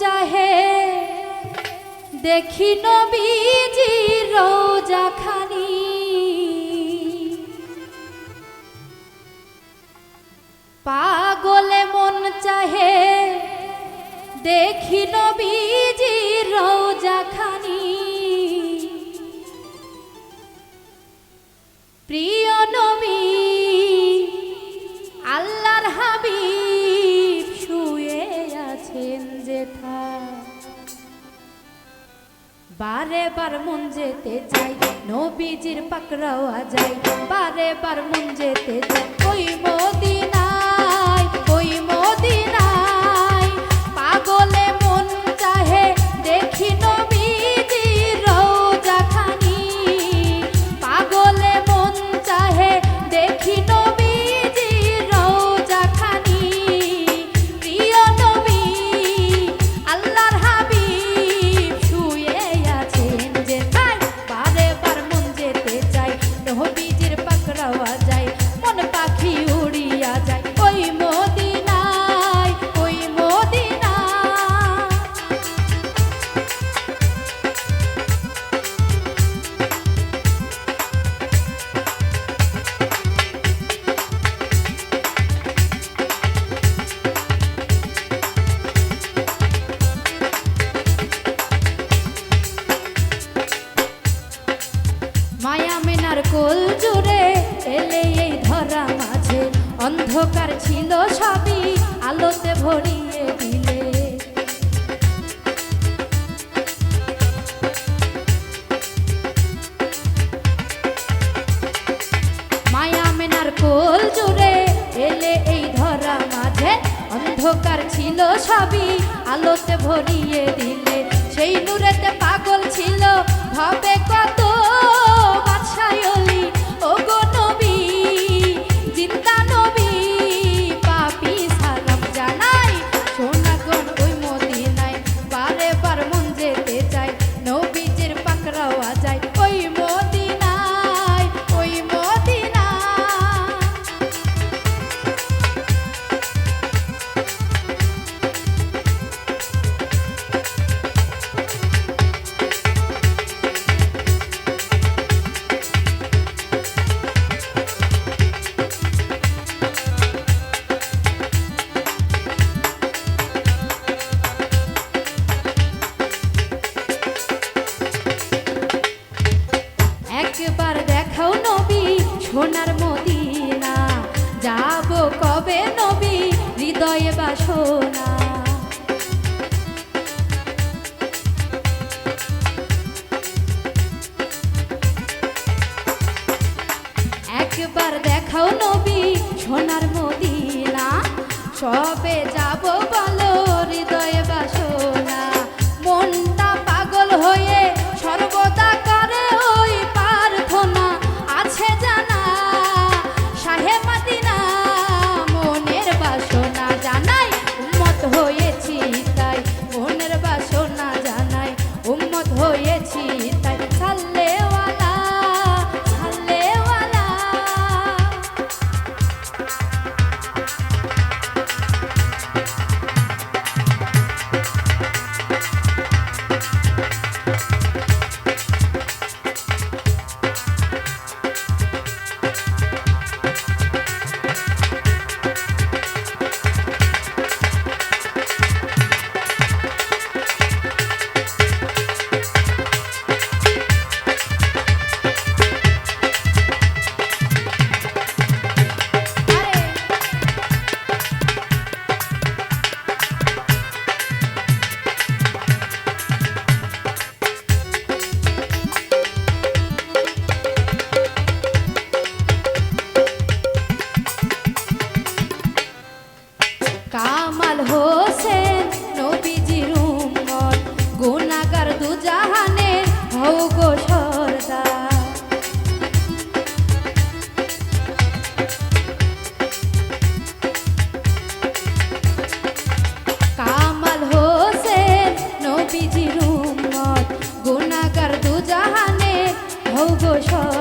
চাহে। দেখি নবীজি রোজা বারে বার মন যেতে চাই, নবীজির পাকড়াওয়া যাই। বারে বার মন যেতে চাই, ওই মদিনা কোল জুড়ে এলে এই ধরা মাঝে। অন্ধকার ছিল সবই, আলোতে ভরিয়ে দিলে। মায়া মেনার জুড়ে এলে এই ধরা মাঝে। অন্ধকার ছিল সবই, আলোতে ভরিয়ে দিলে। সেই নূরেতে পাগল ছিল, ভাবে কত ছায়লি সোনার মদিনা যাব কবে না 透过窗